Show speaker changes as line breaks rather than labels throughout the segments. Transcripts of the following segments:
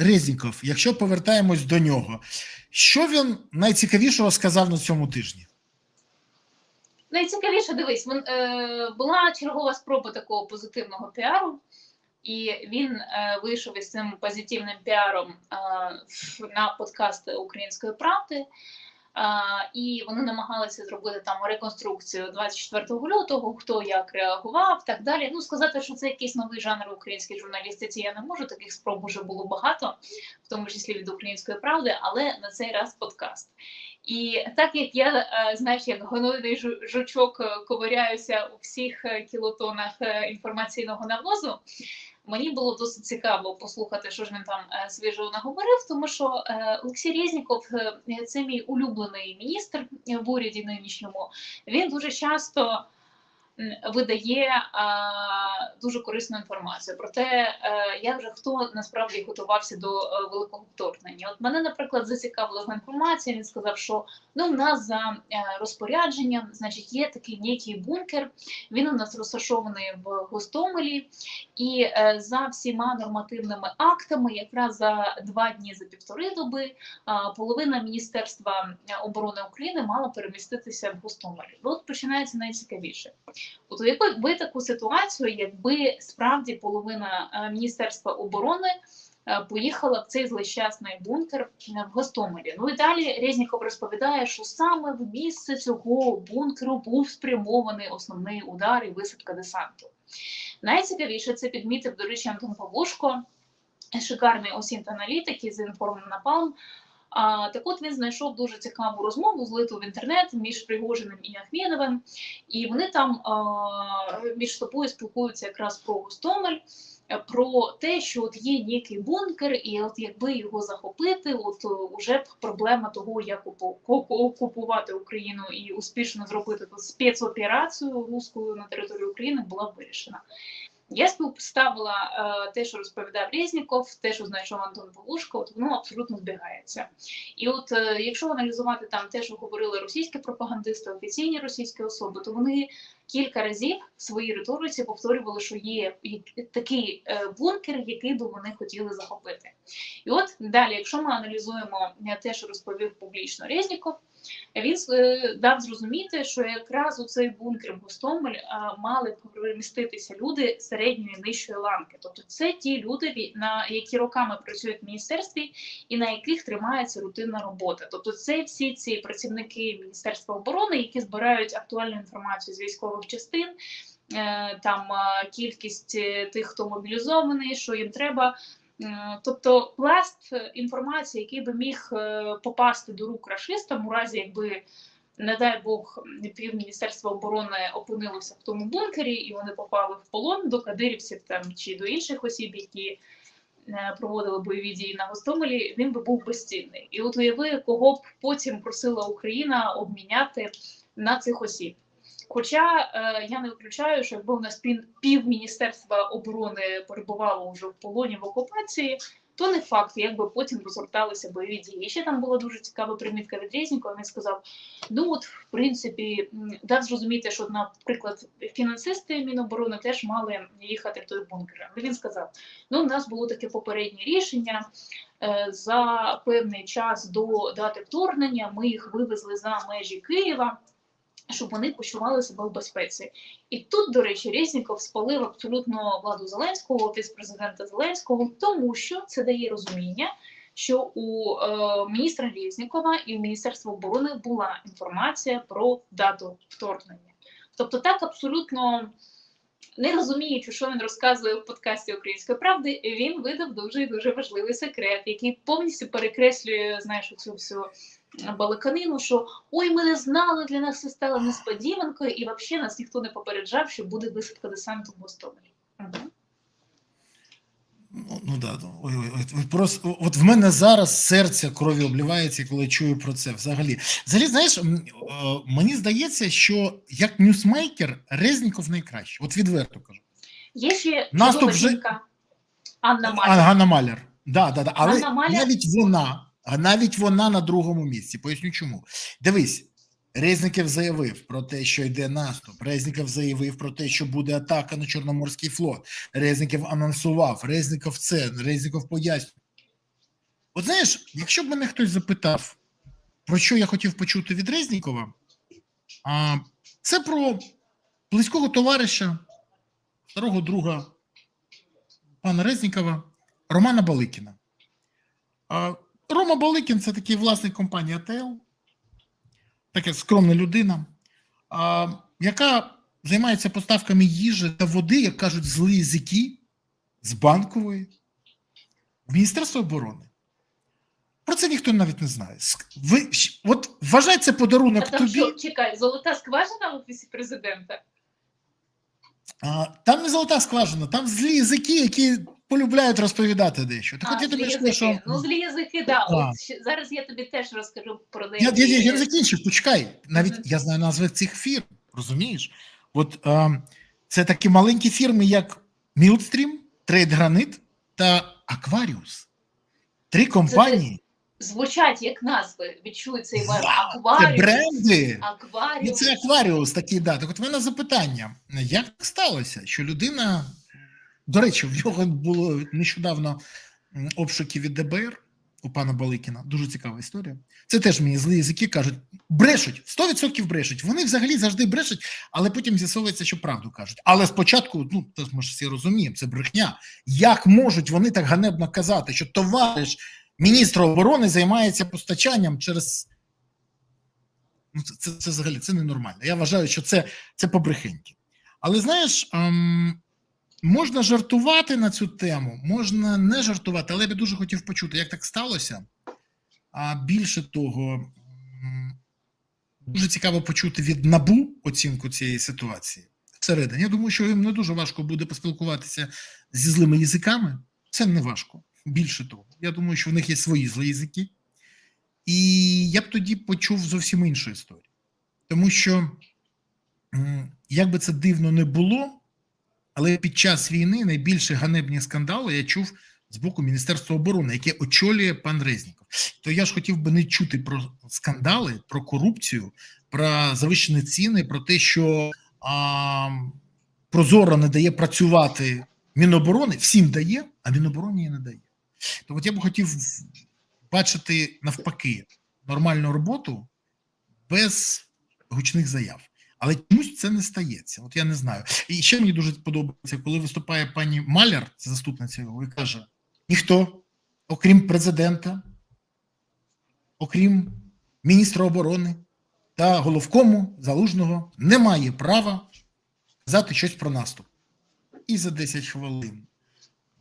Резніков, якщо повертаємось до нього, що він найцікавішого сказав на цьому тижні?
Найцікавіше дивись, він, е, була чергова спроба такого позитивного піару, і він е, вийшов із цим позитивним піаром е, на подкасти Української правди. І вони намагалися зробити там реконструкцію 24 лютого, хто як реагував, так далі. Ну сказати, що це якийсь новий жанр українській журналістиці. Я не можу. Таких спроб уже було багато, в тому числі від української правди, але на цей раз подкаст. І так як я, е, знаєш, як гонойний жу- жучок е, ковиряюся у всіх е, кілотонах інформаційного навозу, мені було досить цікаво послухати, що ж він там е, свіжого наговорив, тому що е, Олексій Резніков е, це мій улюблений міністр в уряді нинішньому. Він дуже часто видає дуже корисну інформацію про те, е, як же хто насправді готувався до е, великого вторгнення. От мене, наприклад, зацікавила інформація. Він сказав, що ну в нас за е, розпорядженням, значить, є такий некий бункер. Він у нас розташований в Гостомелі, і е, за всіма нормативними актами, якраз за два дні за півтори доби, половина міністерства е, оборони України мала переміститися в Гостомелі. От починається найцікавіше. От уяви таку ситуацію, якби справді половина е, міністерства оборони. е, Поїхала в цей злощасний бункер е, в Гостомелі. Ну і далі Резніков розповідає, що саме в місце цього бункеру був спрямований основний удар і висадка десанту. Найцікавіше це підмітив, до речі, Антон Павлушко, шикарний осінт-аналітик із інформ Напалм. А, так от він знайшов дуже цікаву розмову, злиту в інтернет між Пригожиним і Ахмєдовим, і вони там а, між собою спілкуються якраз про Гостомель, е, про те, що от є некий бункер, і от якби його захопити, от е, уже б проблема того, як оку- оку- окупувати Україну і успішно зробити спецоперацію руською на території України, була б вирішена. Я співставила е, те, що розповідав Резніков, те, що знайшов Антон Павлушко, от воно абсолютно збігається. І от е, якщо аналізувати там те, що говорили російські пропагандисти, офіційні російські особи, то вони кілька разів в своїй риториці повторювали, що є такий е, бункер, який би вони хотіли захопити. І от далі, якщо ми аналізуємо е, те, що розповів публічно Резніков, він е, дав зрозуміти, що якраз у цей бункер Гостомель мали переміститися люди середньої нижчої ланки. Тобто це ті люди, на які роками працюють в міністерстві і на яких тримається рутинна робота. Тобто, це всі ці працівники Міністерства оборони, які збирають актуальну інформацію з військових частин. е, Там е, кількість е, тих, хто мобілізований, що їм треба. Тобто пласт інформації, який би міг попасти до рук рашистам, у разі якби, не дай Бог, пів Міністерства оборони опинилося в тому бункері, і вони попали в полон до кадирівців там чи до інших осіб, які проводили бойові дії на Гостомелі, він би був безцінний. І от уяви, кого б потім просила Україна обміняти на цих осіб. Хоча е, я не виключаю, що якби у нас пів, пів міністерства оборони перебувало вже в полоні в окупації, то не факт, якби потім розгорталися бойові дії. І ще там була дуже цікава примітка від Резнікова. Він сказав: ну от, в принципі, дав зрозуміти, що, наприклад, фінансисти Міноборони теж мали їхати в той бункер. Але він сказав: ну, у нас було таке попереднє рішення. е, За певний час до дати вторгнення ми їх вивезли за межі Києва щоб вони почували себе в безпеці. І тут, до речі, Резніков спалив абсолютно владу Зеленського, офіс президента Зеленського, тому що це дає розуміння, що у е, міністра Резнікова і у Міністерства оборони була інформація про дату вторгнення. Тобто, так абсолютно. Не розуміючи, що він розказує в подкасті Української правди, він видав дуже і дуже важливий секрет, який повністю перекреслює знаєш, цю всю балаканину, що ой, ми не знали, для нас це стало несподіванкою, і взагалі нас ніхто не попереджав, що буде висадка десанту в Гостомелі. Мгм.
Ну, ну да, ну, ой, ой, ой, просто от в мене зараз серце крові обливається, коли чую про це. Взагалі, взагалі, знаєш, мені здається, що як ньюсмейкер Резніков найкраще. От відверто кажу.
Є ще
Наступ
чудова
вже-
жінка Анна Маляр.
Ганна Маляр. Да, да, да. Але
Ганна Маляр-
навіть вона, а навіть вона на другому місці. Поясню чому. Дивись, Резніков заявив про те, що йде наступ. Резніков заявив про те, що буде атака на Чорноморський флот. Резніков анонсував. Резніков це, Резніков пояснює. От знаєш, якщо б мене хтось запитав, про що я хотів почути від Резнікова, а, це про близького товариша, старого друга пана Резнікова, Романа Баликіна. А, Рома Баликін це такий власник компанії АТЛ, така скромна людина, а, яка займається поставками їжі та води, як кажуть, злі язики з банкової в Міністерство оборони. Про це ніхто навіть не знає. Ви от вважай це
А
подарунок
там
тобі.
що, чекай, золота скважина в офісі президента?
А, там не золота скважина, там злі язики, які полюбляють розповідати дещо. Так
А,
от я тобі скажу, що.
Ну, злі язики, да.
А.
От зараз я тобі теж розкажу про
я, я, я, я закінчив, почекай. Навіть я знаю назви цих фірм, розумієш? От е, це такі маленькі фірми, як Мілдстрім, Трейд Гранит та Акваріус. Три компанії.
Звучать як назви, відчуй цей вайб.
Вау, Це бренди. Ну,
акваріум.
це Акваріус такий, да. Так от в мене запитання: як так сталося, що людина, до речі, в нього було нещодавно обшуки від ДБР у пана Баликіна. Дуже цікава історія. Це теж мені злі язики кажуть, брешуть, 100% брешуть. Вони взагалі завжди брешуть, але потім з'ясовується, що правду кажуть. Але спочатку, ну ж ми ж всі розуміємо, це брехня. Як можуть вони так ганебно казати, що товариш міністра оборони займається постачанням через Ну, це, це, це взагалі це ненормально. Я вважаю, що це, це побрехеньки. Але знаєш, ем, можна жартувати на цю тему, можна не жартувати, але я би дуже хотів почути, як так сталося. А більше того, дуже цікаво почути від набу оцінку цієї ситуації всередині. Я думаю, що їм не дуже важко буде поспілкуватися зі злими язиками. Це не важко. Більше того, я думаю, що в них є свої злі язики. І я б тоді почув зовсім іншу історію. Тому що, як би це дивно не було, але під час війни найбільші ганебні скандали я чув з боку Міністерства оборони, яке очолює пан Резніков. То я ж хотів би не чути про скандали, про корупцію, про завищені ціни, про те, що а, Прозоро не дає працювати Міноборони, всім дає, а Мінобороні не дає. То от я б хотів бачити навпаки нормальну роботу без гучних заяв. Але чомусь це не стається. От я не знаю. І ще мені дуже подобається, коли виступає пані Маляр, заступниця його, і каже: ніхто, окрім президента, окрім міністра оборони та головкому залужного, не має права казати щось про наступ. І за 10 хвилин.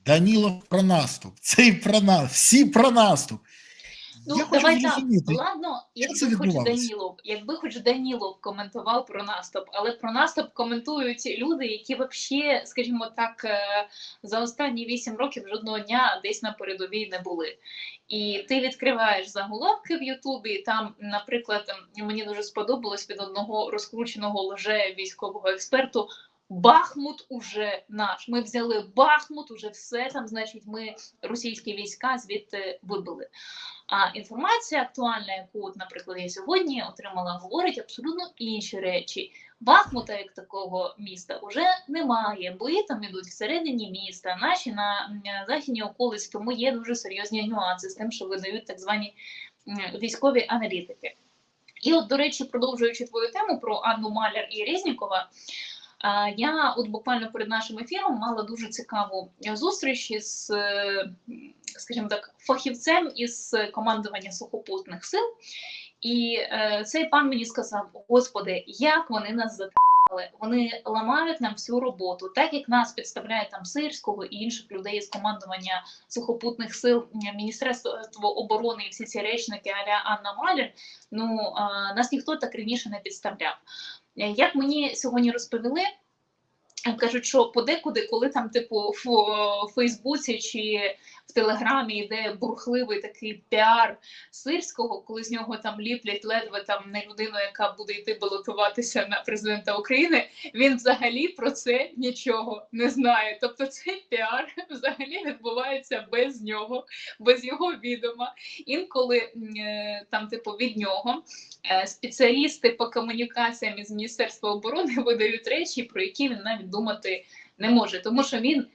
Данілов про наступ, цей про наступ, всі про наступ.
Ну,
Я хочу
давай так.
зрозуміти,
Ладно, якби хоч? Данілов, якби хоч Данілов коментував про наступ, але про наступ коментують люди, які взагалі, скажімо так, е, за останні вісім років жодного дня десь на передовій не були. І ти відкриваєш заголовки в Ютубі. і Там, наприклад, мені дуже сподобалось від одного розкрученого лже військового експерту. Бахмут уже наш. Ми взяли Бахмут, уже все там. Значить, ми російські війська звідти вибили. А інформація актуальна, яку, наприклад, я сьогодні отримала, говорить абсолютно інші речі. Бахмута як такого міста вже немає. Бої там ідуть всередині міста, наші на західній околиці, тому є дуже серйозні нюанси з тим, що видають так звані військові аналітики. І от, до речі, продовжуючи твою тему про Анну Маляр і Резнікова, я от буквально перед нашим ефіром мала дуже цікаву зустріч із, е, скажімо так, фахівцем із командування сухопутних сил. І е, цей пан мені сказав: Господи, як вони нас затримали? Вони ламають нам всю роботу, так як нас підставляє там Сирського і інших людей з командування сухопутних сил Міністерство оборони і всі ці речники аля Анна Маляр. Ну е, нас ніхто так раніше не підставляв. Е, Як мені сьогодні розповіли, е, кажуть, що подекуди, коли там, типу, в Фейсбуці чи в Телеграмі йде бурхливий такий піар сирського, коли з нього там ліплять ледве там не людину, яка буде йти балотуватися на президента України, він взагалі про це нічого не знає. Тобто цей піар взагалі відбувається без нього, без його відома. Інколи е, там, типу, від нього е, спеціалісти по комунікаціям із Міністерства оборони видають речі, про які він навіть думати не може, тому що він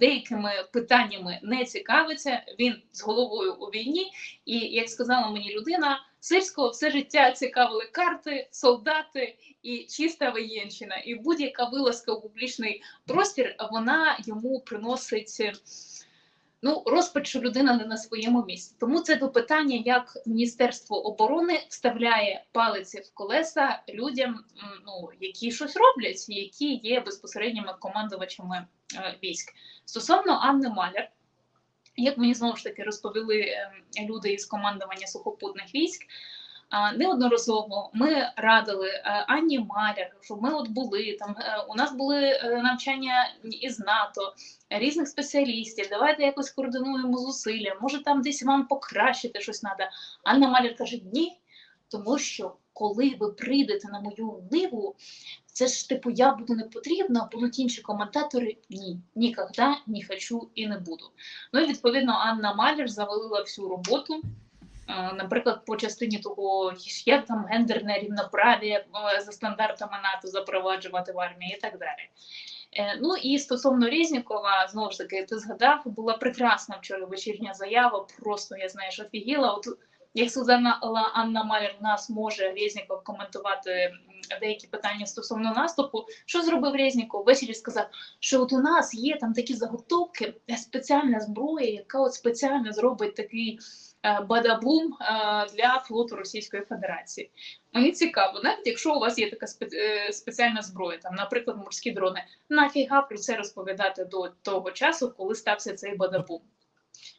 деякими питаннями не цікавиться. Він з головою у війні, і як сказала мені людина, сирського все життя цікавили карти, солдати і чиста воєнщина. І будь-яка вилазка у публічний простір вона йому приносить. Ну, розпач, що людина не на своєму місці. Тому це до питання, як Міністерство оборони вставляє палиці в колеса людям, ну, які щось роблять, які є безпосередніми командувачами е, військ. Стосовно Анни Маляр, як мені знову ж таки розповіли е, люди із командування сухопутних військ, неодноразово ми радили е, Анні Маляр, щоб ми от були там. е, У нас були е, навчання із НАТО, різних спеціалістів. Давайте якось координуємо зусилля. Може, там десь вам покращити щось треба. Анна Маляр каже: ні, тому що коли ви прийдете на мою ниву, це ж типу я буду не потрібна, будуть інші коментатори. Ні, ніколи, не хочу і не буду. Ну і відповідно Анна Маляр завалила всю роботу. Наприклад, по частині того, як там гендерне рівноправ'я е, за стандартами НАТО запроваджувати в армії і так далі. Е, Ну і стосовно Резнікова, знову ж таки, ти згадав, була прекрасна вчора вечірня заява. Просто я знаєш, офігіла. От як сказала Анна Маляр, нас може Резніков коментувати деякі питання стосовно наступу. Що зробив Резніков? Ввечері сказав, що от у нас є там такі заготовки, е, спеціальна зброя, яка от спеціально зробить такий е, бадабум е, для флоту Російської Федерації. Мені цікаво, навіть якщо у вас є така е, спеціальна зброя, там, наприклад, морські дрони, нафіга про це розповідати до того часу, коли стався цей бадабум.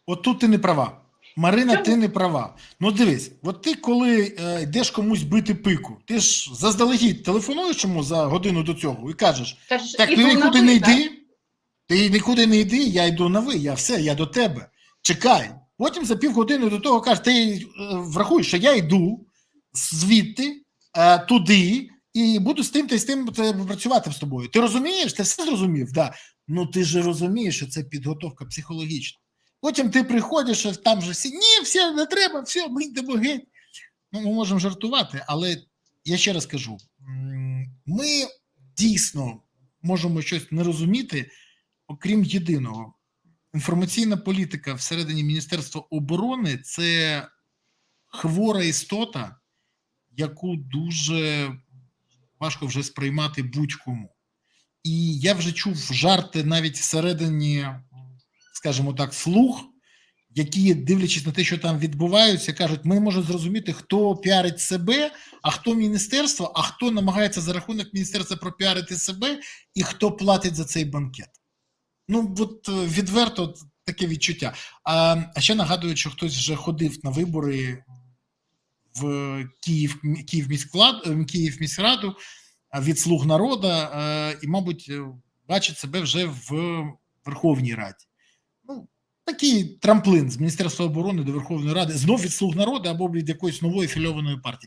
От тут ти не права. Марина,
Чому?
ти не права. Ну дивись, от ти коли е, йдеш комусь бити пику, ти ж заздалегідь телефонуєш йому за годину до цього і кажеш:
Кажеш,
так, ти нікуди
ви»,
не
так?
йди, ти нікуди не йди, я йду на ви, я все, я до тебе. Чекай. Потім за півгодини до того кажеш, ти е, врахуй, що я йду звідти е, туди і буду з тим та з тим е, працювати з тобою. Ти розумієш? Ти все зрозумів? Да. Ну ти ж розумієш, що це підготовка психологічна. Потім ти приходиш, там вже всі ні, все не треба, все, ми йдемо геть. Ну, ми можемо жартувати, але я ще раз кажу: ми дійсно можемо щось не розуміти, окрім єдиного. Інформаційна політика всередині Міністерства оборони це хвора істота, яку дуже важко вже сприймати будь-кому. І я вже чув жарти навіть всередині, скажімо так, слух, які, дивлячись на те, що там відбувається, кажуть, ми можемо зрозуміти, хто піарить себе, а хто міністерство, а хто намагається за рахунок міністерства пропіарити себе, і хто платить за цей банкет. Ну, от е, відверто таке відчуття. А, ще нагадую, що хтось вже ходив на вибори в Київ, Київ, міськлад, е, Київ міськраду від слуг народу, е, і, мабуть, е, бачить себе вже в Верховній Раді. Ну, такий трамплин з Міністерства оборони до Верховної Ради, знов від слуг народу або від якоїсь нової фільованої партії.